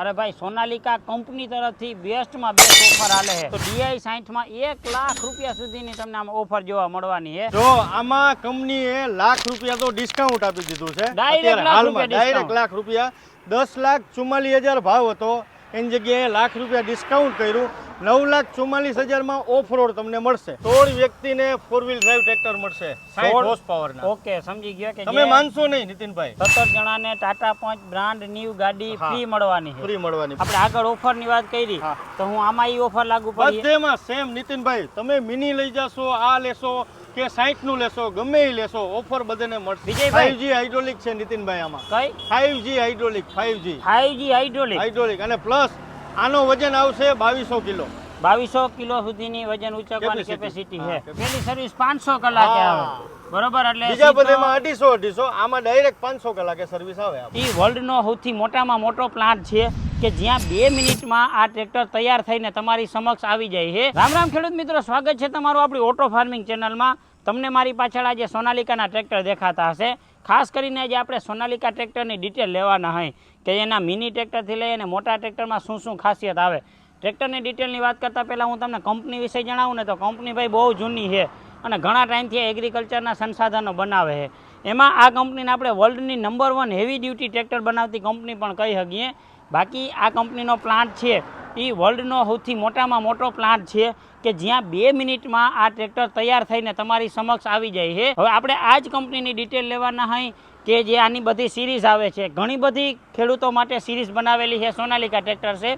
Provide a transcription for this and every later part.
અરે ભાઈ સોનાલિકા કંપની તરફથી બેસ્ટમાં બેસ્ટ ઓફર આલે છે. તો ડીઆઈ સાઠમાં એક લાખ રૂપિયા સુધીની તમને આમાં ઓફર જોવા મળવાની છે. જો આમાં કંપનીએ લાખ રૂપિયા તો ડિસ્કાઉન્ટ આપી દીધું છે. ડાયરેક્ટ લાખ રૂપિયા દસ લાખ ચુમ્માલીસ હજાર ભાવ હતો. એની જગ્યાએ લાખ રૂપિયા ડિસ્કાઉન્ટ કર્યું. નવ લાખ ચુમ્માલીસ હજારમાં ઓફ રોડ તમને મળશે. સોળ વ્યક્તિને ફોર વ્હીલ ડ્રાઈવ ટ્રેક્ટર મળશે. સાઠ હોર્સ પાવરના ઓકે સમજી ગયા કે તમે માનશો નહીં નીતિનભાઈ? સત્તર જણાને ટાટા પંચ બ્રાન્ડ ન્યુ ગાડી ફ્રી મળવાની છે. ફ્રી મળવાની. આપણે આગળ ઓફરની વાત કરી. તો હું આમાં એ ઓફર લાગુ પડી બધેમાં સેમ નીતિનભાઈ. તમે મિની લઈ જશો આ લેશો કે સાઠનું લેશો ગમે એ લેશો ઓફર બધાને મળશે. વિજયભાઈ. ફાઈવ હાઇડ્રોલિક છે નીતિનભાઈ આમાં. કઈ? 5G hydraulic five G five G hydraulic hydraulic અને પ્લસ આનો વજન આવશે બાવીસો કિલો. બાવીસો કિલો સુધીની વજન ઉચકવાની કેપેસિટી છે. પેલી સર્વિસ પાંચસો કલાકે આવે. બરોબર એટલે બીજા બધામાં અઢીસો અઢીસો આમાં ડાયરેક્ટ પાંચસો કલાકે સર્વિસ આવે એ ઈ વર્લ્ડનો સૌથી મોટામાં મોટો પ્લાન્ટ છે કે જ્યાં બે મિનિટમાં આ ટ્રેક્ટર તૈયાર થઈને તમારી સમક્ષ આવી જાય છે. રામ રામ ખેડૂત મિત્રો સ્વાગત છે તમારું આપણી ઓટો ફાર્મિંગ ચેનલમાં તમને મારી પાછળ આજે સોનાલિકાના ટ્રેક્ટર દેખાતા હશે. ખાસ કરીને આજે આપણે સોનાલિકા ટ્રેક્ટરની ડિટેલ લેવાના હોય કે એના મિની ટ્રેક્ટરથી લઈ અને મોટા ટ્રેક્ટરમાં શું શું ખાસિયત આવે. ટ્રેક્ટરની ડિટેલની વાત કરતાં પહેલાં હું તમને કંપની વિશે જણાવું ને તો કંપની ભાઈ બહુ જૂની છે અને ઘણા ટાઈમથી એગ્રીકલ્ચરના સંસાધનો બનાવે છે. એમાં આ કંપનીને આપણે વર્લ્ડની number one heavy duty tractor બનાવતી કંપની પણ કહી શકીએ. બાકી આ કંપનીનો પ્લાન્ટ છે. એ વર્લ્ડનો સૌથી મોટામાં મોટો પ્લાન્ટ છે. કે જ્યાં બે મિનિટમાં આ ટ્રેક્ટર તૈયાર થઈને તમારી સમક્ષ આવી જાય છે. હવે આપણે આ જ કંપનીની ડિટેલ લેવાના હોય કે જે આની બધી સિરીઝ આવે છે. ઘણી બધી ખેડૂતો માટે સિરીઝ બનાવેલી છે, સોનાલિકા ટ્રેક્ટર છે.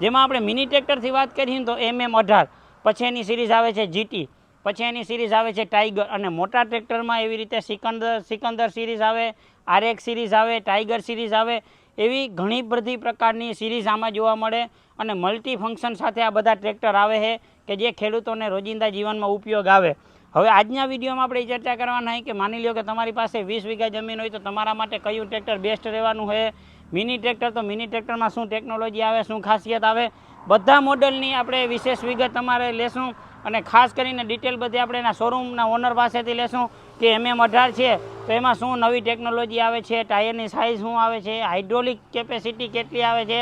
જેમાં આપણે મિની ટ્રેક્ટરથી વાત કરીએ તો એમ એમ અઢાર, પછી એની સિરીઝ આવે છે જીટી પછી એની સિરીઝ આવે છે ટાઈગર અને મોટા ટ્રેક્ટરમાં એવી રીતે સિકંદર સિકંદર સિરીઝ આવે આરએક સિરીઝ આવે, ટાઈગર સિરીઝ આવે, એવી ઘણી બધી પ્રકારની સિરીઝ આમાં જોવા મળે અને મલ્ટી ફંક્શન સાથે આ બધા ટ્રેક્ટર આવે છે. કે જે ખેડૂતોને રોજિંદા જીવનમાં ઉપયોગ આવે. હવે આજના વિડીયોમાં આપણે ચર્ચા કરવાના છે કે માની લો કે તમારી પાસે વીસ વીઘા જમીન હોય તો તમારા માટે કયું ટ્રેક્ટર બેસ્ટ રહેવાનું છે મિની ટ્રેક્ટર તો મિની ટ્રેક્ટરમાં શું ટેકનોલોજી આવે, શું ખાસિયત આવે? બધા મોડલની આપણે વિશેષ વિગત તમારે લેશું અને ખાસ કરીને ડિટેલ બધી આપણે એના શોરૂમના ઓનર પાસેથી લેશું કે એમ એમ અઢાર છે, તો એમાં શું નવી ટેકનોલોજી આવે છે, ટાયરની સાઇઝ શું આવે છે હાઇડ્રોલિક કેપેસિટી કેટલી આવે છે?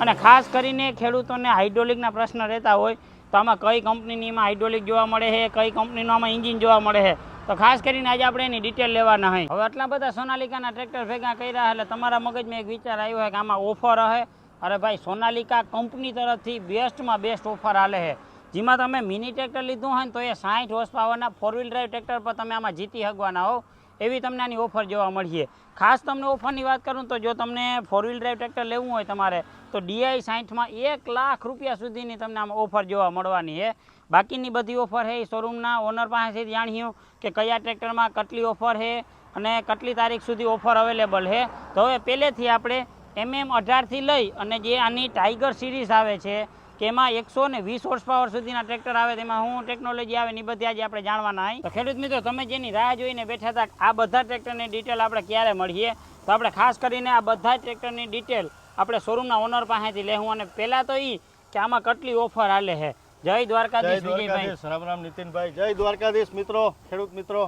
અને ખાસ કરીને ખેડૂતોને હાઇડ્રોલિકના પ્રશ્ન રહેતા હોય તો આમાં કઈ કંપનીની એમાં હાઇડ્રોલિક જોવા મળે છે, કઈ કંપનીનું આમાં એન્જિન જોવા મળે છે? તો ખાસ કરીને આજે આપણે એની ડિટેલ લેવાના હોય હવે આટલા બધા સોનાલિકાના ટ્રેક્ટર ભેગા કર્યા એટલે તમારા મગજમાં એક વિચાર આવ્યો હોય કે આમાં ઓફર હશે? અરે ભાઈ, સોનાલિકા કંપની તરફથી બેસ્ટમાં બેસ્ટ ઓફર આલે છે. જેમાં તમે મિની ટ્રેક્ટર લીધું હોય ને તો એ સાઠ હોર્સ પાવરના ફોર વ્હીલ ડ્રાઈવ ટ્રેક્ટર પર તમે આમાં જીતી શકવાના હો. એવી તમને આની ઓફર જોવા મળશે ખાસ તમને ઓફરની વાત કરું તો જો તમને ફોર વ્હીલ ડ્રાઈવ ટ્રેક્ટર લેવું હોય તમારે, તો ડીઆઈ સાઠમાં એક લાખ રૂપિયા સુધીની તમને આમાં ઓફર જોવા મળવાની છે. બાકીની બધી ઓફર છે એ શોરૂમના ઓનર પાસેથી જાણ્યું કે કયા ટ્રેક્ટરમાં કેટલી ઓફર છે અને કેટલી તારીખ સુધી ઓફર અવેલેબલ છે. તો હવે પહેલેથી આપણે એમ એમ અઢારથી લઈ અને જે આની ટાઈગર સિરીઝ આવે છે કે એમાં એકસો ને વીસ હોર્સ પાવર સુધીના ટ્રેક્ટર આવે તેમાં શું ટેકનોલોજી આવે ને બધી આજે આપણે જાણવાના તો ખેડૂત મિત્રો તમે જેની રાહ જોઈને બેઠા હતા આ બધા ટ્રેક્ટરની ડિટેલ આપણે ક્યારે મળીએ? તો આપણે ખાસ કરીને આ બધા ટ્રેક્ટરની ડિટેલ આપણે શોરૂમના ઓનર પાસેથી લેવું અને પહેલાં તો એ કે આમાં કેટલી ઓફર હાલે છે. જય જય દ્વારકાધીશ. વિજયભાઈ. દ્વારકાધીશ રામ રામ નીતિનભાઈ. જય દ્વારકાધીશ મિત્રો ખેડૂત મિત્રો.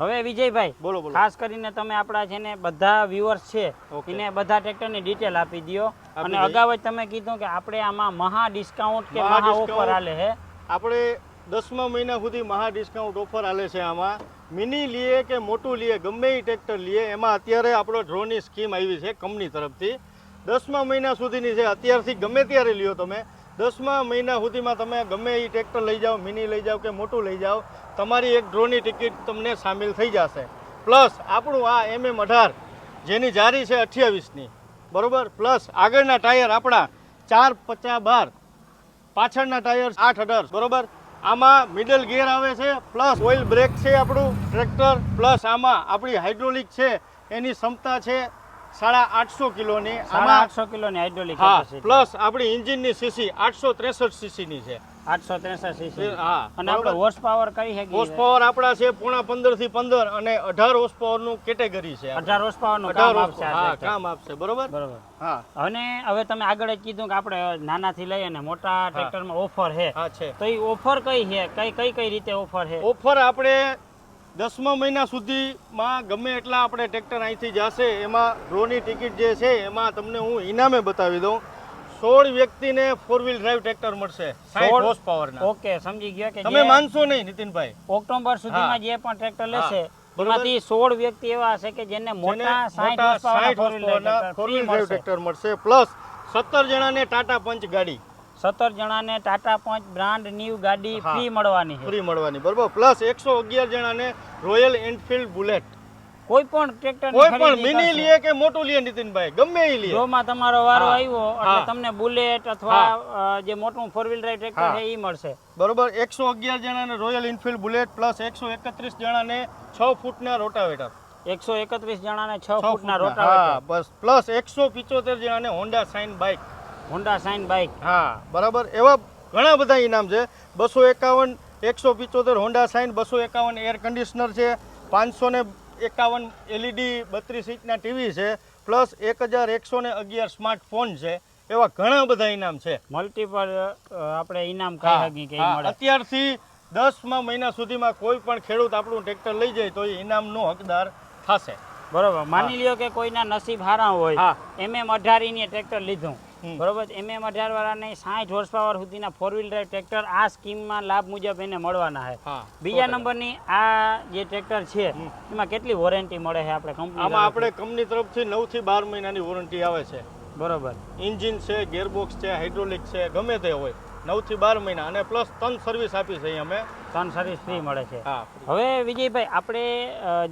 હવે વિજયભાઈ બોલો બોલો. ખાસ કરીને તમે આપણા છે ને બધા વ્યુઅર્સ છે. એને બધા ટ્રેક્ટરની ડિટેલ આપી દો અને અગાઉ જ તમે કીધું કે આપણે આમાં મહા ડિસ્કાઉન્ટ કે મહા ઓફર હાલે છે. આપણે દસમા મહિના સુધી મહા ડિસ્કાઉન્ટ ઓફર આલે છે આમાં. મિની લીએ કે મોટું લીએ ગમે એ ટ્રેક્ટર લીએ એમાં અત્યારે આપણો ડ્રોની સ્કીમ આવી છે કંપની તરફથી. દસમા મહિના સુધીની છે અત્યારથી ગમે ત્યારે લ્યો તમે. દસમા મહિના સુધીમાં તમે ગમે એ ટ્રેક્ટર લઈ જાઓ, મિની લઈ જાઓ કે મોટું લઈ જાઓ, તમારી એક ડ્રોની ટિકિટ તમને સામેલ થઈ જશે. પ્લસ આપણું આ એમ એમ અઢાર, જેની જારી છે અઠ્યાવીસની, બરોબર? પ્લસ આગળના ટાયર આપણા ચાર પચાસ બાર, પાછળના ટાયર આઠ અઢાર, બરોબર? આમાં મિડલ ગિયર આવે છે, પ્લસ ઓઇલ બ્રેક છે આપણું ટ્રેક્ટર, પ્લસ આમાં આપણી હાઇડ્રોલિક છે, એની ક્ષમતા છે સાડા આઠસો કિલોની સાડા આઠસો કિલોની હાઇડ્રોલિક હા પ્લસ આપણી એન્જિનની સીસી આઠસો ત્રેસઠ સીસીની છે. આઠસો ત્રેસઠ સીસી હા. અને આપણે હોર્સ પાવર કરી હોર્સ પાવર આપણા છે પોણા પંદરથી પંદર અને અઢાર હોર્સ પાવરનું કેટેગરી છે અઢાર હોર્સ પાવરનું કામ આપશે હા કામ આપશે બરોબર? બરોબર. હા. અને હવે તમે આગળ કીધું કે આપણે નાનાથી લઈ અને મોટા ટ્રેક્ટરમાં ઓફર છે. છે. તો એ ઓફર કઈ છે? કઈ કઈ કઈ રીતે ઓફર છે? ઓફર આપણે દસમા મહિના સુધીમાં ગમે એટલા આપણે ટ્રેક્ટર અહીંથી જશે એમાં ડ્રોની ટિકિટ જે છે એમાં તમને હું ઇનામે બતાવી દઉં. સોળ વ્યક્તિને ફોર વ્હીલ ડ્રાઈવ ટ્રેક્ટર મળશે સાઠ હોર્સ પાવરના ઓકે સમજી ગયા કે તમે માનશો નહીં નીતિનભાઈ? ઓક્ટોબર સુધીમાં જે પણ ટ્રેક્ટર લેશે એમાંથી સોળ વ્યક્તિ એવા હશે કે જેને મોટા જેને 60 મોટા horsepower ના 60 four wheel drive હોર્સપાવરના tractor four wheel drive. Tractor મળશે પ્લસ સત્તર જણાને ટાટા પંચ ગાડી. સત્તર જણાને ટાટા પંચ બ્રાન્ડ ન્યુ ગાડી ફ્રી મળવાની છે. ફ્રી મળવાની બરોબર. પ્લસ એકસો અગિયાર જણાને રોયલ એન્ફિલ્ડ બુલેટ. કોઈ પણ ટ્રેક્ટર કોઈ પણ મિની લીએ કે મોટું લીએ નીતિનભાઈ ગમે એ લીએ જોમાં તમારો વારો આવ્યો એટલે તમને બુલેટ અથવા જે મોટું ફોર વ્હીલ ડ્રાઈવ ટ્રેક્ટર. છે એ મળશે. બરોબર એકસો અગિયાર જણાને રોયલ એનફિલ્ડ બુલેટ પ્લસ એકસો એકત્રીસ જણાને છ ફૂટના રોટાવેટર. એકસો એકત્રીસ જણાને છ ફૂટના રોટાવેટર હા બસ. પ્લસ એકસો પિચોતેર જણાને Honda shine bike Honda shine bike હા બરાબર. એવા ઘણા બધા ઇનામ છે. બસો એકાવન એકસો પિત્તોતેર હોન્ડા સાઇન બસો એકાવન એર કન્ડિશનર છે પાંચસો ને એકાવન એલઈડી બત્રીસ ઇંચના ટીવી છે પ્લસ એક હજાર એકસો ને અગિયાર સ્માર્ટફોન છે. એવા ઘણા બધા ઇનામ છે. મલ્ટીપલ આપણે ઇનામ કહી હા, શકીએ કે ઈ હા, મળે. અત્યારથી દસમા મહિના સુધીમાં કોઈ પણ ખેડૂત આપણું ટ્રેક્ટર લઈ જાય તો એ ઇનામનો હકદાર થશે. બરોબર. માની લ્યો કે કોઈના નસીબ હારા હોય એમ એમ અઢારીની ટ્રેક્ટર લીધું. બરોબર? એમએમ અઢાર વાળાને સાઠ હોર્સ પાવર સુધીના ફોર વ્હીલ ડ્રાઈવ ટ્રેક્ટર આ સ્કીમમાં લાભ મુજબ એને મળવાના છે. બીજા નંબરની આ જે ટ્રેક્ટર છે એમાં કેટલી વોરંટી મળે છે આપણે કંપની આમાં આપણે કંપની તરફથી નવથી બાર મહિનાની વોરંટી આવે છે. બરોબર. એન્જિન છે ગેરબોક્સ છે હાઇડ્રોલિક છે ગમે તે હોય. નવથી બાર મહિના. અને પ્લસ ત્રણ સર્વિસ આપી છે અમે ત્રણ સર્વિસ ફ્રી મળે છે. હવે વિજયભાઈ આપણે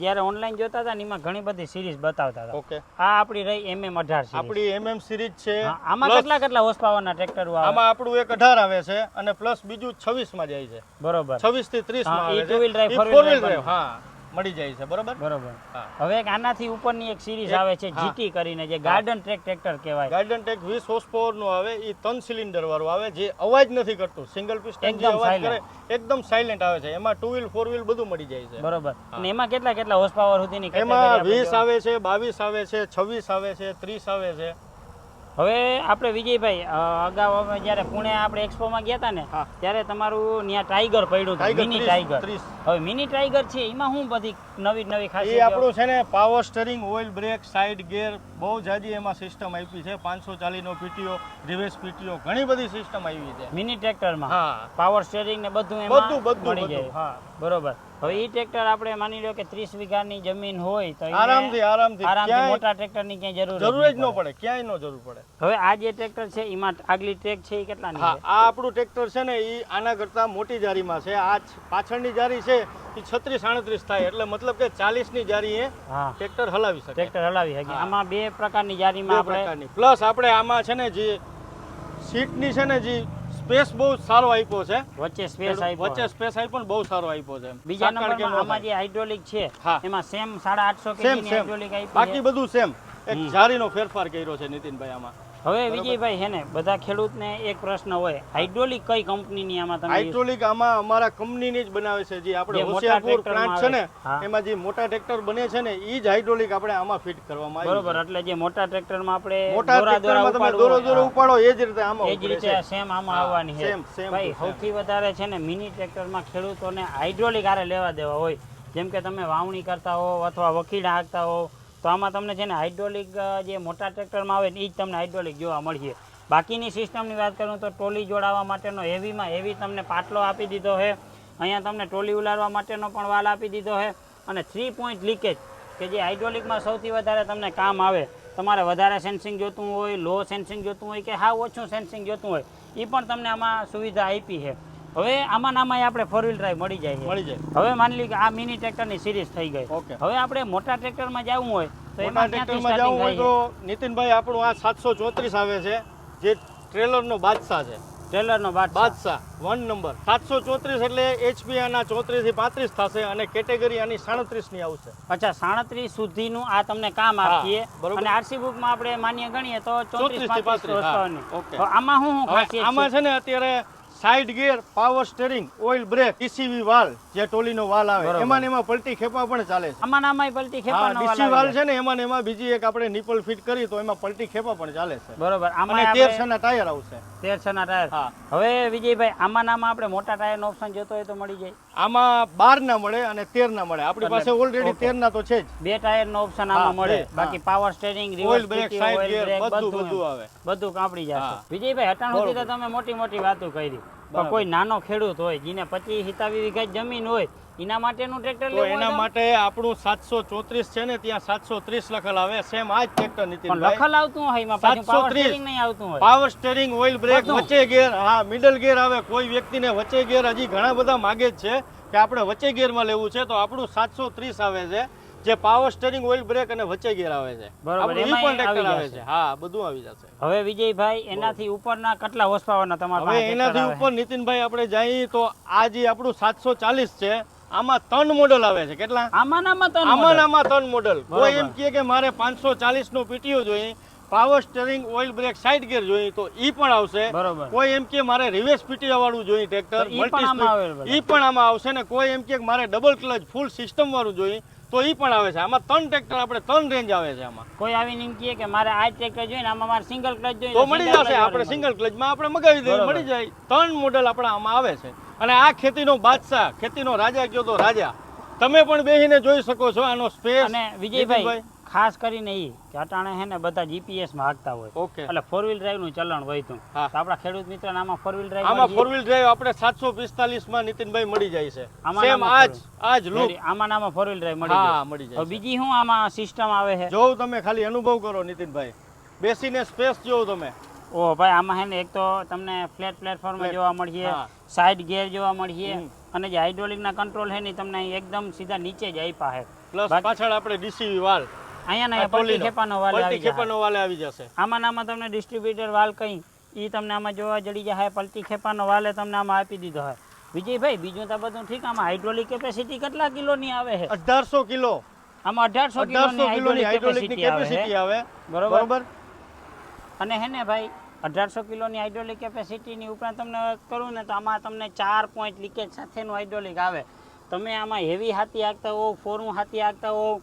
જ્યારે ઓનલાઈન જોતા હતા ને એમાં ઘણી બધી સિરીઝ બતાવતા હતા. ઓકે. આ આપણી રહી એમએમ અઢાર. આપણી એમએમ સિરીઝ છે આમાં કેટલા કેટલા હોર્સ પાવરના ટ્રેક્ટર આમાં આપણું એક અઢાર આવે છે અને પ્લસ બીજું છવ્વીસમાં જાય છે. બરોબર. છવ્વીસથી ત્રીસમાં આવે છે. wheel drive drive, હા. મળી જાય છે બરોબર? બરોબર. હવે એક આનાથી ઉપરની એક સિરીઝ આવે છે. જીટી કરીને જે ગાર્ડન ટ્રેક ટ્રેક્ટર કહેવાય. ગાર્ડન ટેક વીસ હોર્સ પાવરનું આવે એ ત્રણ સિલિન્ડર વાળું આવે જે અવાજ નથી કરતું. સિંગલ પિસ્ટન જે અવાજ કરે એકદમ સાયલેન્ટ આવે છે. એમાં ટુ વ્હીલ ફોર વ્હીલ બધું મળી જાય છે. બરોબર. અને એમાં કેટલા કેટલા હોર્સ પાવર સુધીની એમાં આપણે વીસ જોવા- આવે છે બાવીસ આવે છે છવ્વીસ આવે છે ત્રીસ આવે છે. હવે આપણે વિજયભાઈ અગાઉ અમે જ્યારે પુણે આપણે એક્સપોમાં ગયા હતા ને ત્યારે તમારું ત્યાં ટાઈગર પડ્યું હતું મિની ટાઈગર. હવે મિની ટાઈગર છે એમાં શું બધી નવી નવી એ આપણું છે ને power steering oil brake side gear બહુ જાજી એમાં સિસ્ટમ આપી છે. પાંચસો ચાલીસનો પીટીઓ રિવર્સ પીટીઓ ઘણી બધી સિસ્ટમ આવી છે. મિની ટ્રેક્ટરમાં? હા. પાવર સ્ટેરિંગ ને બધું બધું બધું મળી જાય. હા. બરોબર. હવે ઈ ટ્રેક્ટર આપણે માની લો કે 30 વીઘાની જમીન હોય તો આરામથી આરામથી. આરામથી મોટા ટ્રેક્ટરની ક્યાંય જરૂર જરૂર જ ન પડે. ક્યાંય ન જરૂર પડે. હવે આ જે ટ્રેક્ટર છે એમાં આગલી ટ્રેક છે એ કેટલાની છે? આ આપણું ટ્રેક્ટર છે ને એ આના કરતાં મોટી જારીમાં છે. આ પાછળની જારી છે એ છત્રીસ આડત્રીસ થાય એટલે મતલબ કે ચાલીસની જારી એ ટ્રેક્ટર હલાવી શકે. ટ્રેક્ટર હલાવી શકે. આમાં બે પ્રકારની જારીમાં આપણે પ્લસ આપણે આમાં છે ને જે સીટની છે ને જે સ્પેસ બહુ સારો આપ્યો છે. વચ્ચે સ્પેસ આપ્યો વચ્ચે સ્પેસ આપ્યો પણ બહુ સારો આપ્યો છે. બીજા નંબરમાં આમાં જે હાઇડ્રોલિક છે એમાં સેમ સાડા આઠસો સેમ કેજીની હાઇડ્રોલિક આપી બાકી બધું સેમ એક જારીનો ફેરફાર કર્યો છે નીતિનભાઈ આમાં. હવે વિજયભાઈ હે ને બધા ખેડૂતને એક પ્રશ્ન હોય. હાઇડ્રોલિક કઈ કંપનીની આમાં તમે હાઇડ્રોલિક આમાં અમારા કંપનીની જ બનાવે છે. જે આપણે હોશિયારપુર પ્લાન્ટ છે ને. એમાં જે મોટા ટ્રેક્ટર બને છે ને એ જ હાઇડ્રોલિક આપણે આમાં ફિટ કરવામાં આવ્યું બરોબર એટલે જે મોટા ટ્રેક્ટરમાં આપણે મોટા ટ્રેક્ટરમાં તમે દોરો દોરો ઉપાડો એ જ રીતે આમાં એ જ રીતે સેમ આમાં આવવાની છે. ભાઈ સૌથી વધારે છે ને મિની ટ્રેક્ટરમાં ખેડૂતોને હાઇડ્રોલિક આરે લેવા દેવા હોય. જેમ કે તમે વાવણી કરતા હો અથવા વકીડા હાંકતા હો તો આમાં તમને છે ને હાઇડ્રોલિક જે મોટા ટ્રેક્ટરમાં આવે ને એ જ તમને હાઇડ્રોલિક જોવા મળશે બાકીની સિસ્ટમની વાત કરું તો ટ્રોલી જોડાવા માટેનો હેવીમાં હેવી તમને પાટલો આપી દીધો છે. અહીંયા તમને ટ્રોલી ઉલારવા માટેનો પણ વાલ આપી દીધો છે. અને થ્રી પોઈન્ટ લીકેજ કે જે હાઇડ્રોલિકમાં સૌથી વધારે તમને કામ આવે. તમારે વધારે સેન્સિંગ જોતું હોય લો સેન્સિંગ જોતું હોય કે હા, ઓછું સેન્સિંગ જોતું હોય એ પણ તમને આમાં સુવિધા આપી છે. હવે આમાં નામાં આપણે ફોર વ્હીલ ડ્રાઈવ મળી જાય મળી જાય. હવે માની લી કે આ મિની ટ્રેક્ટરની સિરીઝ થઈ ગઈ. ઓકે. હવે આપણે મોટા ટ્રેક્ટરમાં જવું હોય તો એમાં ટ્રેક્ટરમાં જવું હોય તો નીતિનભાઈ આપણું આ સાતસો ચોત્રીસ આવે છે જે ટ્રેલરનો બાદશાહ છે. ટ્રેલરનો બાદશાહ. વન નંબર સાતસો ચોત્રીસ એટલે એચપી આના ચોત્રીસથી પાંત્રીસ થશે અને કેટેગરી આની સાડત્રીસની આવશે. અચ્છા સાડત્રીસ સુધીનું આ તમને કામ આપીએ. અને આરસી બુકમાં આપણે માન્ય ગણીએ તો ચોત્રીસથી પાંત્રીસ 35, હા, વર્ષની ઓકે. તો આમાં શું આમાં છે ને અત્યારે side gear power steering oil brake DCV valve જે ટોલીનો વાલ આવે એમાં એમાં પલટી ખેપા પણ ચાલે છે. આમાં આમાં પલટી ખેપા ડીસી વાલ છે. ને એમાં એમાં બીજી એક આપણે નિપલ ફિટ કરી તો એમાં પલટી ખેપા પણ ચાલે છે. બરોબર. આમાં અને આપણે ટાયર આવશે. તેરસના ટાયર. હા. હવે વિજયભાઈ આમાં નામાં આપણે મોટા ટાયરનો ઓપ્શન જોતો હોય તો મળી જાય. આમાં બાર ના મળે અને તેર ના મળે. આપણી પાસે ઓલરેડી તેર ના તો છે જ. બે ટાયરનો ઓપ્શન આમાં મળે. બાકી power steering oil brake side gear બધું બધું આવે. બધું કાપડી જશે. વિજયભાઈ સુધી તો તમે મોટી મોટી વાતો કરી. પણ કોઈ નાનો ખેડૂત હોય જેને પચીસ સિત્તાવીસ વીઘા જમીન હોય એના માટેનું ટ્રેક્ટર તો એના માટે આપણું સાતસો ચોત્રીસ છે ને ત્યાં સાતસો ત્રીસ લખલ આવે. સેમ આ જ ટ્રેક્ટર નીતિ લખલ આવતું હોય એમાં સાતસો ત્રીસ. નહીં આવતું હોય. પાવર સ્ટેરિંગ ઓઇલ બ્રેક વચ્ચે ગેર હા મિડલ ગેર આવે. કોઈ વ્યક્તિને વચ્ચે ગેર હજી ઘણા બધા માગે જ છે કે આપણે વચ્ચે ગેરમાં લેવું છે તો આપણું સાતસો ત્રીસ આવે છે. જે પાવર સ્ટેરિંગ ઓઇલ બ્રેક અને વચ્ચે ગેર આવે છે. બરોબર, એમાં પણ ટ્રેક્ટર આવે છે. હા બધું આવી જશે. હવે વિજયભાઈ એનાથી ઉપરના કેટલા હોર્સ પાવરના તમારા હવે એનાથી ઉપર નીતિનભાઈ આપણે જઈએ તો આ જે આપણું સાતસો ચાલીસ છે આમાં ત્રણ મોડલ આવે છે. કેટલા? આમાં ત્રણ આમાં આમાં ત્રણ મોડલ કોઈ એમ કહે કે મારે પાંચસો ચાલીસ નો પીટીઓ જોઈએ power steering oil brake side gear જોઈએ તો ઈ પણ આવશે. બરોબર. કોઈ એમ કે મારે રિવર્સ પીટીઓ વાળું જોઈએ ટ્રેક્ટર. ઈ પણ આમાં આવશે ને કોઈ એમ કે મારે ડબલ ક્લચ ફૂલ સિસ્ટમ વાળું જોઈએ તો એ પણ આવે છે. આમાં ત્રણ ટ્રેક્ટર આપણે ત્રણ રેન્જ આવે છે આમાં. કોઈ આવીને એમ કહે કે મારે આ ટ્રેક્ટર જોઈએ ને આમાં મારે સિંગલ ક્લચ જોઈએ તો મળી જશે. આપણે સિંગલ ક્લચમાં આપણે મગાવી દઈએ મળી જાય. ત્રણ મોડલ આપણા આમાં આવે છે. અને આ ખેતીનો બાદશાહ ખેતીનો રાજા કયો તો રાજા. તમે પણ બેહીને જોઈ શકો છો આનો સ્પેસ અને વિજયભાઈ ખાસ કરીને એ કે અટાણે હે ને બધા જીપીએસમાં હાંકતા હોય. ઓકે. એટલે ફોર વ્હીલ ડ્રાઈવનું ચલણ હોય તું. આપણા ખેડૂત મિત્ર આમાં ફોર વ્હીલ ડ્રાઈવ આમાં ફોર વ્હીલ ડ્રાઈવ આપણે સાતસો પિસ્તાલીસમાં નીતિનભાઈ મળી જાય છે. સેમ આજ આજ લુક આમાં નામાં ફોર વ્હીલ ડ્રાઈવ મળી જાય. મળી જાય બીજી શું આમાં સિસ્ટમ આવે છે? જો તમે ખાલી અનુભવ કરો નીતિનભાઈ. બેસીને સ્પેસ જોવો તમે. ઓ ભાઈ આમાં હે ને એક તો તમને ફ્લેટ પ્લેટફોર્મ. જોવા મળીએ સાઈડ ગેર જોવા મળીએ અને જે હાઇડ્રોલિક ના કંટ્રોલ છે ને તમને એકદમ સીધા નીચે જ આપ્યા છે પ્લસ પાછળ આપણે ડીસીવી વાલ. અહીંયા ને પલટી ખેપાનો વાલ આવી ખેપાનો વાલે આવી જશે. આમાં નામાં તમને ડિસ્ટ્રીબ્યુટર વાલ કઈ ઈ તમને આમાં જોવા જડી જાય પલટી ખેપાનો વાલે તમને આમાં આપી દીધો હોય. વિજયભાઈ બીજું તો બધું ઠીક આમાં હાઇડ્રોલિક કેપેસિટી કેટલા કિલોની આવે છે? અઢારસો કિલો. આમાં અઢારસો કિલોની હાઇડ્રોલિક કેપેસિટી આવે બરોબર? બરોબર? અને હે ને ભાઈ અઢારસો કિલોની હાઇડ્રોલિક કેપેસિટીની ઉપરાંત તમને કરું ને તો આમાં તમને ચાર પોઈન્ટ લીકેજ સાથેનું હાઇડ્રોલિક આવે. તમે આમાં હેવી હાથી હાંકતા હોવ ફોરું હાથી હાંકતા હોવ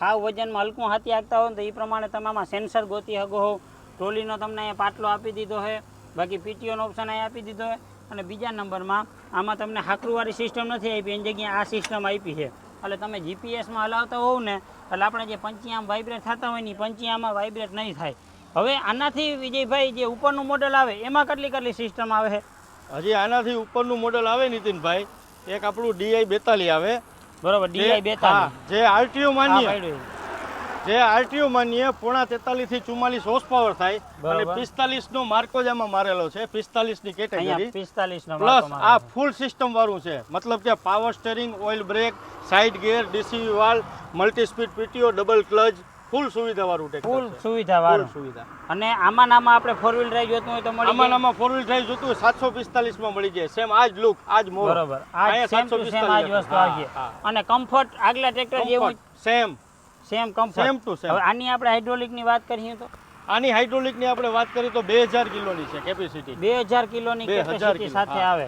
હાવ વજનમાં હલકું હાથી હાંકતા હોય ને તો એ પ્રમાણે તમે સેન્સર ગોતી શકો હોવ ટ્રોલીનો તમને અહીંયા પાટલો આપી દીધો છે બાકી પીટીઓનો ઓપ્શન અહીં આપી દીધો છે અને બીજા નંબરમાં આમાં તમને હાકરુવાળી સિસ્ટમ નથી આપી, એની જગ્યાએ આ સિસ્ટમ આપી છે. એટલે તમે જીપીએસમાં હલાવતા હોવ ને, એટલે આપણે જે પંચીયામ વાઇબ્રેટ થતા હોય ને પંચિયામાં વાઇબ્રેટ નહીં થાય. હવે આનાથી વિજયભાઈ જે ઉપરનું મોડલ આવે, એમાં કેટલી કેટલી સિસ્ટમ આવે છે? હજી આનાથી ઉપરનું મોડલ આવે નીતિનભાઈ. એક આપણું ડીઆઈ બેતાલી આવે. બરોબર ડીઆઈ બેતાલીસ. જે આરટીઓ આ માન્ય. જે આરટીઓ માન્ય પોણા તેતાલીસથી ચુમ્માલીસ હોર્સ પાવર થાય. અને પિસ્તાલીસ નો માર્કો જ આમાં મારેલો છે પિસ્તાલીસની કેટેગરી પિસ્તાલીસ નો પ્લસ આ ફૂલ સિસ્ટમ વાળું છે. મતલબ કે power steering oil brake side gear DCV valve multi speed PTO double clutch full સુવિધા વાળું ટ્રેક્ટર ફૂલ સુવિધા વાળું સુવિધા. અને આમાં નામાં આપણે ફોર વ્હીલ ડ્રાઈવ જોતું હોય તો મળી આમાં ફોર વ્હીલ ડ્રાઈવ જોતું હોય સાતસો પિસ્તાલીસમાં મળી જાય. સેમ આજ લુક આજ મોડ બરોબર. આજ સેમ ટુ સેમ વસ્તુ આવશે અને કમ્ફર્ટ આગલા ટ્રેક્ટર જેવું same same comfort same to same આની આપણે હાઇડ્રોલિકની વાત કરીએ તો? આની હાઇડ્રોલિકની આપણે વાત કરીએ તો બે હજાર કિલોની છે કેપેસિટી બે હજાર કિલોની ની કેપેસિટી સાથે આવે.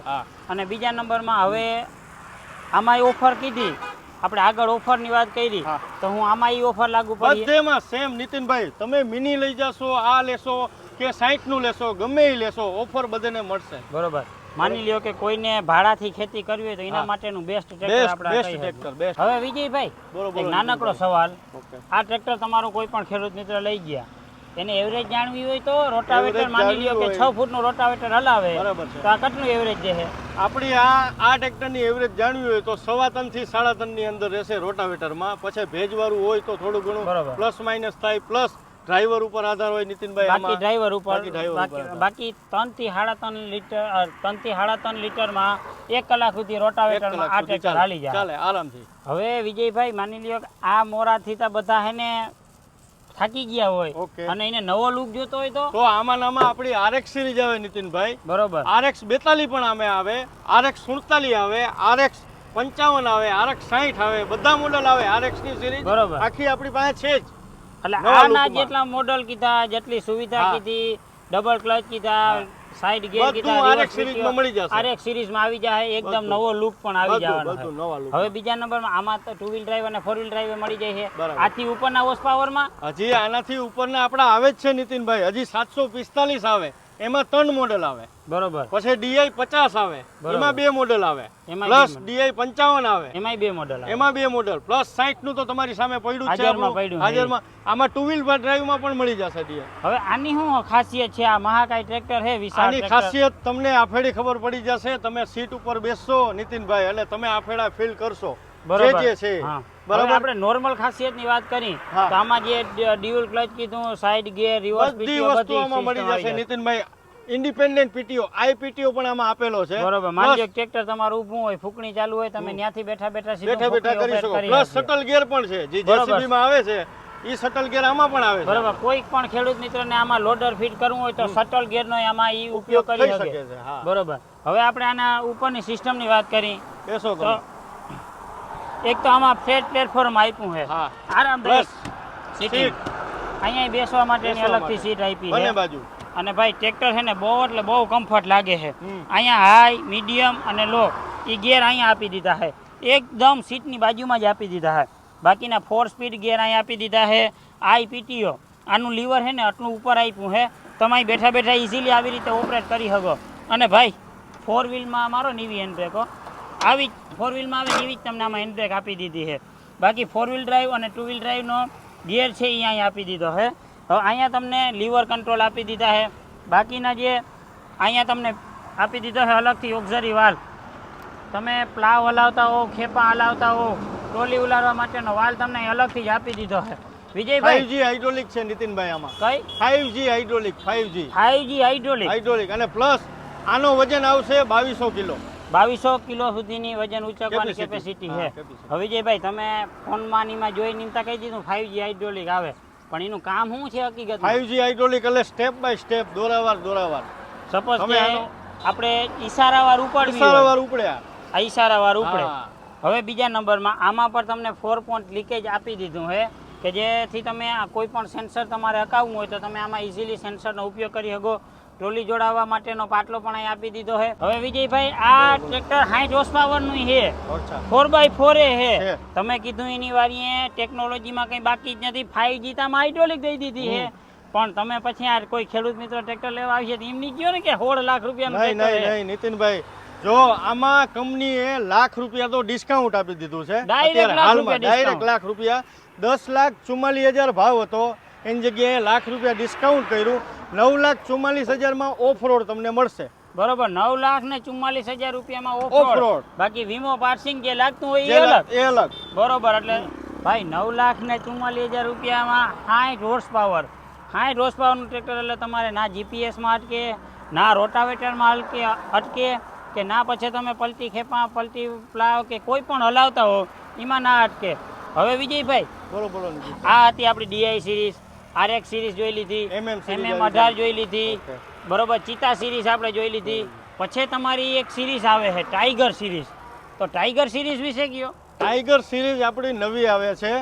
અને બીજા નંબરમાં હવે આમાં ઓફર કીધી. આપણે આગળ ઓફરની વાત કરી તો હું આમાં એ ઓફર લાગુ પડે. બધેમાં સેમ નીતિનભાઈ તમે મિની લઈ જશો આ લેશો કે સાઈઠનું લેશો ગમે એ લેશો ઓફર બધાને મળશે. બરોબર. માની લ્યો કે કોઈને ભાડાથી ખેતી કરવી હોય તો એના માટેનું બેસ્ટ ટ્રેક્ટર આપણે બેસ્ટ ટ્રેક્ટર બેસ્ટ હવે વિજયભાઈ નાનકડો સવાલ. આ ટ્રેક્ટર તમારો કોઈ પણ ખેડૂત મિત્ર લઈ ગયા. એને એવરેજ જાણવી હોય તો રોટાવેટર માની લ્યો કે જાણવી છ હોય. ફૂટનું રોટાવેટર હલાવે. બરાબર છે. તો આ કેટલું એવરેજ દેશે આપણી આ આ ટ્રેક્ટરની એવરેજ જાણવી હોય તો સવા ટનથી સાડા ટનની અંદર રહેશે રોટાવેટરમાં પછી ભેજવાળું હોય તો થોડું ઘણું પ્લસ માઇનસ થાય પ્લસ ડ્રાઈવર ઉપર આધાર હોય નીતિનભાઈ બાકી ડ્રાઈવર ઉપર બાકી ત્રણથી સાડા ત્રણ લીટર ત્રણથી સાડા ત્રણ લીટરમાં એક કલાક સુધી રોટાવેટરમાં કલાક આ ટ્રેક્ટર હાલી જાય. ચાલે આરામથી. હવે વિજયભાઈ માની લ્યો કે આ મોરાથી તો બધા હેને થાકી ગયા હોય અને એને નવો લુક જોતો હોય તો? તો આમાં નામાં આપણી આરએક્સ સિરીઝ આવે નીતિનભાઈ. બરોબર. આરએક્સ બેતાલી પણ આમે આવે આરએક્સ સુડતાલી આવે આરએક્સ પંચાવન આવે આરએક્સ સાહીઠ આવે બધા મોડલ આવે આરએક્સની સિરીઝ બરોબર. આખી આપણી પાસે છે જ. એટલે આના જેટલા મોડલ કીધા જેટલી સુવિધા કીધી ડબલ ક્લચ કીધા સાઈડ ગેર બધું આરએક્સ સિરીઝમાં મળી જશે. આરએક્સ સિરીઝમાં આવી જાય એકદમ નવો લુક પણ આવી જવાનો બધું નવા look. હવે બીજા નંબરમાં આમાં તો ટુ વ્હીલ ડ્રાઈવ અને ફોર વ્હીલ ડ્રાઈવ મળી જાય છે. આથી ઉપરના હોર્સ પાવરમાં હજી આનાથી ઉપરના આપણા આવે જ છે નીતિનભાઈ હજી સાતસો પિસ્તાલીસ આવે એમાં ત્રણ મોડેલ આવે. બરોબર. પછી ડીઆઈ પચાસ આવે. એમાં બે મોડેલ આવે. પ્લસ ડીઆઈ પંચાવન આવે. એમાં બે મોડલ એમાં બે મોડેલ પ્લસ સાઈઠનું તો તમારી સામે પડ્યું છે હાજરમાં આમાં ટુ વ્હીલ ડ્રાઈવમાં પણ મળી જશે ડીઆઈ હવે આની શું ખાસિયત છે? આ મહાકાય ટ્રેક્ટર હે વિશાળ આની ખાસિયત તમને આફેડી ખબર પડી જશે. તમે સીટ ઉપર બેસશો નીતિનભાઈ એટલે તમે આફેડા ફીલ કરશો. જે બરોબર. જે છે. બરાબર. આપણે નોર્મલ ખાસિયતની વાત કરી. તો આમાં જે ડ્યુઅલ ક્લચ કીધું સાઈડ ગિયર રિવર્સ બધી વસ્તુ આમાં મળી જશે. નીતિનભાઈ ઇન્ડિપેન્ડન્ટ પીટીઓ આઈ પીટીઓ પણ આમાં આપેલો છે. બરોબર. Plus માની લો ટ્રેક્ટર તમારું ઊભું હોય ફૂકણી ચાલુ હોય તમે ત્યાંથી બેઠા બેઠા સીધું બેઠા બેઠા કરી શકો. પ્લસ શટલ ગિયર પણ છે. જે જેસીબી માં આવે છે એ શટલ ગિયર આમાં પણ આવે છે. બરોબર. કોઈક પણ ખેડૂત મિત્રને આમાં લોડર ફિટ કરવું હોય તો શટલ ગિયરનો આમાં ઈ ઉપયોગ કરી શકે. છે બરોબર. હવે આપણે આના ઉપરની સિસ્ટમની વાત કરી. બેસો તમે. એક તો આમાં ફ્લેટ પ્લેટફોર્મ આપ્યું છે. આરામ બસ. સીટિંગ અહીંયા બેસવા માટેની અલગથી સીટ આપી છે. બાજુ. અને ભાઈ ટ્રેક્ટર છે ને બહુ એટલે બહુ કમ્ફર્ટ લાગે છે. અહીંયા હાઈ મીડિયમ અને લો એ ગેર અહીંયા આપી દીધા છે. એકદમ સીટની બાજુમાં જ આપી દીધા છે. બાકીના ફોર સ્પીડ ગેર અહીંયા આપી દીધા છે. આઈ પીટીઓ આનું લીવર છે ને આટલું ઉપર આપ્યું છે. તમે બેઠા બેઠા ઇઝીલી આવી રીતે ઓપરેટ કરી શકો. અને ભાઈ ફોર વ્હીલમાં મારો નીવી હેન્ડબ્રેક હો. આવી ફોર વ્હીલમાં આવે એવી જ તમને આમાં હેન્ડબ્રેક આપી દીધી છે. બાકી ફોર વ્હીલ ડ્રાઈવ અને ટુ વ્હીલ ડ્રાઈવનો ગિયર છે એ અહીંયા આપી દીધો છે. હવે અહીંયા તમને લીવર કંટ્રોલ આપી દીધા છે. બાકીના જે અહીંયા તમને આપી દીધો છે અલગથી ઓક્ઝરી વાલ તમે પ્લાવ હલાવતા હો ખેપા હલાવતા હો ટ્રોલી ઉલારવા માટેનો વાલ તમને અલગથી જ આપી દીધો છે. વિજયભાઈ? ફાઈવ જી હાઇડ્રોલિક છે નીતિનભાઈ આમાં. કઈ? G hydraulic five G five G hydraulic hydraulic અને પ્લસ આનો વજન આવશે બાવીસો કિલો. બાવીસો કિલો સુધીની વજન ઉચકવાની. કેપેસિટી છે. વિજયભાઈ તમે ફોનમાં નીમાં જોઈ નીમતા કહી દીધું ફાઈવ જી હાઇડ્રોલિક આવે. પણ એનું કામ શું છે હકીકત ફાઈવ જી હાઇડ્રોલિક એટલે સ્ટેપ બાય સ્ટેપ દોરાવાર દોરાવાર. સપોઝ તમે કે આપણે ઈશારાવાર ઉપાડવી ઈશારાવાર ઉપડ્યા. આ ઈશારાવાર ઉપડે. હવે બીજા નંબરમાં આમાં પણ તમને ફોર પોઈન્ટ લીકેજ આપી દીધું છે કે જેથી તમે આ કોઈ પણ સેન્સર તમારે હકાવવું હોય તો તમે આમાં ઇઝીલી સેન્સરનો ઉપયોગ કરી શકો. ટ્રોલી જોડાવવા માટેનો પાટલો પણ અહીં આપી દીધો છે. હવે વિજયભાઈ આ ટ્રેક્ટર સાઠ હોર્સ પાવરનું છે. ફોર બાય ફોર એ છે. તમે કીધું એની વારીએ ટેકનોલોજીમાં કઈ બાકી જ નથી. ફાઈવ જી તમે હાઇડ્રોલિક દઈ દીધી છે. પણ તમે પછી આ કોઈ ખેડૂત મિત્ર ટ્રેક્ટર લેવા આવી છે એમની નહીં ને કે સોળ લાખ રૂપિયા નહીં નહીં નહીં નીતિનભાઈ જો આમાં કંપનીએ લાખ રૂપિયા તો ડિસ્કાઉન્ટ આપી દીધું છે. હાલમાં રૂપિયા ડાયરેક્ટ લાખ રૂપિયા દસ લાખ ચુમ્માલીસ હજાર ભાવ હતો. એની જગ્યાએ લાખ રૂપિયા ડિસ્કાઉન્ટ કર્યું. નવ લાખ ચુમ્માલીસ હજારમાં ઓફ રોડ તમને મળશે. બરોબર નવ લાખ ને ચુમ્માલીસ હજાર રૂપિયામાં ઓફ. રોડ બાકી વીમો પાર્સિંગ જે લાગતું હોય એ અલગ. એ અલગ. બરોબર એટલે ભાઈ નવ લાખ ને ચુમ્માલીસ હજાર રૂપિયામાં સાઠ હોર્સ પાવર સાઠ હોર્સ પાવરનું ટ્રેક્ટર એટલે તમારે ના જીપીએસમાં અટકે ના રોટાવેટરમાં અટકે અટકે કે ના પછી તમે પલટી ખેપા પલટી પ્લાવ કે કોઈ પણ હલાવતા હો એમાં ના અટકે હવે વિજયભાઈ બોલો બોલો આ હતી આપણી ડીઆઈ સિરીઝ આરએક્સ સિરીઝ જોઈ લીધી એમએમ અઢાર. જોઈ લીધી બરોબર ચિતા સિરીઝ આપણે જોઈ લીધી. પછી તમારી એક સિરીઝ આવે છે ટાઈગર સિરીઝ તો ટાઈગર સિરીઝ વિશે કયો? ટાઈગર સિરીઝ આપણી નવી આવે છે.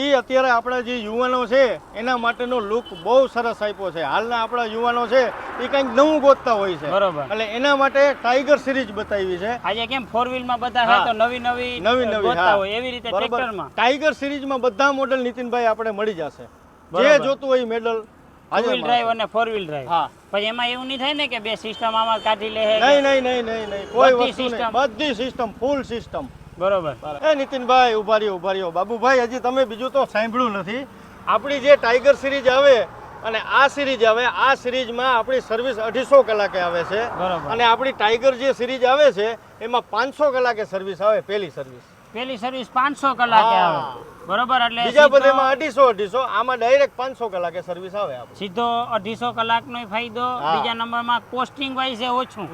એ અત્યારે આપણા જે યુવાનો છે એના માટેનો લુક બહુ સરસ આપ્યો છે. હાલના આપણા યુવાનો છે એ કંઈક નવું ગોતતા હોય છે. બરોબર. એટલે એના માટે ટાઈગર સિરીઝ બતાવી છે. આજે કેમ ફોર વ્હીલમાં બધા છે તો નવી નવી નવી નવી ગોતતા હોય એવી રીતે ટ્રેક્ટરમાં ટાઈગર સિરીઝમાં બધા મોડલ નીતિનભાઈ આપણે મળી જશે. જે જોતું હોય મેડલ ટુ વ્હીલ ડ્રાઈવ અને ફોર વ્હીલ ડ્રાઈવ હા. પણ એમાં એવું નહીં થાય ને કે બે સિસ્ટમ આમાં કાઢી લે નહીં નહીં નહીં નહીં નહીં. કોઈ વસ્તુ નહીં. બધી સિસ્ટમ ફૂલ સિસ્ટમ બરોબર. એ નીતિનભાઈ ઊભા રહ્યો ઊભા રહ્યો બાબુભાઈ હજી તમે બીજું તો સાંભળ્યું નથી. આપણી જે ટાઈગર સિરીઝ આવે અને આ સિરીઝ આવે આ સિરીઝમાં આપણી સર્વિસ અઢીસો કલાકે આવે છે. અને આપણી ટાઈગર જે સિરીઝ આવે છે એમાં પાંચસો કલાકે સર્વિસ આવે પહેલી સર્વિસ પેલી સર્વિસ પાંચસો કલાકે આવે. બરોબર એટલે બીજા બધામાં અઢીસો અઢીસો. આમાં ડાયરેક્ટ પાંચસો કલાકે સર્વિસ આવે સીધો અઢીસો કલાકનો ફાયદો. બીજા નંબરમાં કોસ્ટિંગ વાઇઝ ઓછું.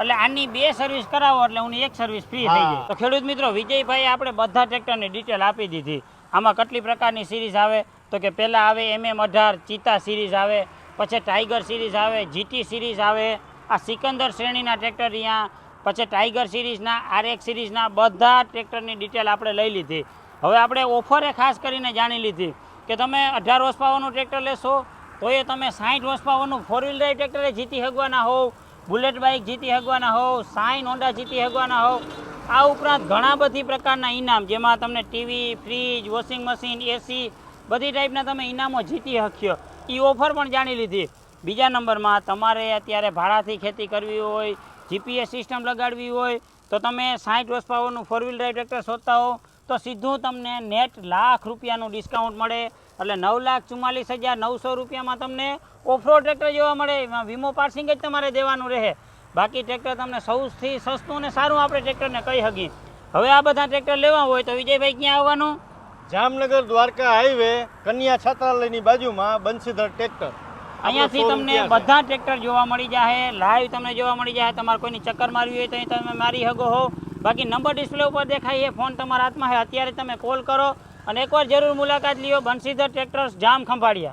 એટલે આની બે સર્વિસ કરાવો એટલે હું એક સર્વિસ ફ્રી થઈ. જાય. તો ખેડૂત મિત્રો વિજયભાઈ આપણે બધા ટ્રેક્ટરની ડિટેલ આપી દીધી. આમાં કેટલી પ્રકારની સિરીઝ આવે? તો કે પહેલાં આવે એમએમ અઢાર ચિતા સિરીઝ આવે પછી ટાઈગર સિરીઝ આવે જીટી સિરીઝ આવે. આ સિકંદર શ્રેણીના ટ્રેક્ટર અહીંયા પછી ટાઈગર સિરીઝના આરએક્સ સિરીઝના બધા ટ્રેક્ટરની ડિટેલ આપણે લઈ લીધી. હવે આપણે ઓફરે ખાસ કરીને જાણી લીધી કે તમે અઢાર વર્ષ પાવરનું ટ્રેક્ટર લેશો તો એ તમે સાઠ વર્ષ પાવરનું ફોર વ્હીલ ડ્રાઈવ ટ્રેક્ટરે જીતી હગવાના હોવ બુલેટ બાઇક જીતી હગવાના હોવ, સાઈન હોન્ડા જીતી હગવાના હોવ. આ ઉપરાંત ઘણા બધી પ્રકારના ઇનામ, જેમાં તમને TV fridge washing machine AC બધી ટાઈપના તમે ઇનામો જીતી શક્યો એ ઓફર પણ જાણી લીધી. બીજા નંબરમાં તમારે અત્યારે ભાડાથી ખેતી કરવી હોય જીપીએસ સિસ્ટમ લગાડવી હોય, તો તમે સાઠ વર્ષ પાવરનું ફોર વ્હીલ ડ્રાઈવ ટ્રેક્ટર શોધતા હો તો સીધું તમને નેટ લાખ રૂપિયાનું ડિસ્કાઉન્ટ મળે. એટલે નવ લાખ ચુમ્માલીસ હજાર નવસો રૂપિયામાં તમને ઓફરો ટ્રેક્ટર જોવા મળે. એમાં વીમો પાર્સિંગ જ તમારે દેવાનું રહે. બાકી ટ્રેક્ટર તમને સૌથી સસ્તું અને સારું આપણે ટ્રેક્ટરને કહી શકીએ. હવે આ બધા ટ્રેક્ટર લેવા હોય તો વિજયભાઈ ક્યાં આવવાનું? જામનગર દ્વારકા હાઈવે કન્યા છાત્રાલયની બાજુમાં બંસીધર ટ્રેક્ટર અહીંયાથી તમને. બધા ટ્રેક્ટર જોવા મળી જાય લાઈવ તમને જોવા મળી જાય તમારે કોઈની ચક્કર મારવી હોય તો તમે મારી શકો હો. બાકી નંબર ડિસ્પ્લે ઉપર દેખાય એ ફોન તમારા હાથમાં છે. અત્યારે તમે કોલ કરો અને એકવાર જરૂર મુલાકાત લ્યો. બંસીધર ટ્રેક્ટર્સ, જામ ખંભાળિયા.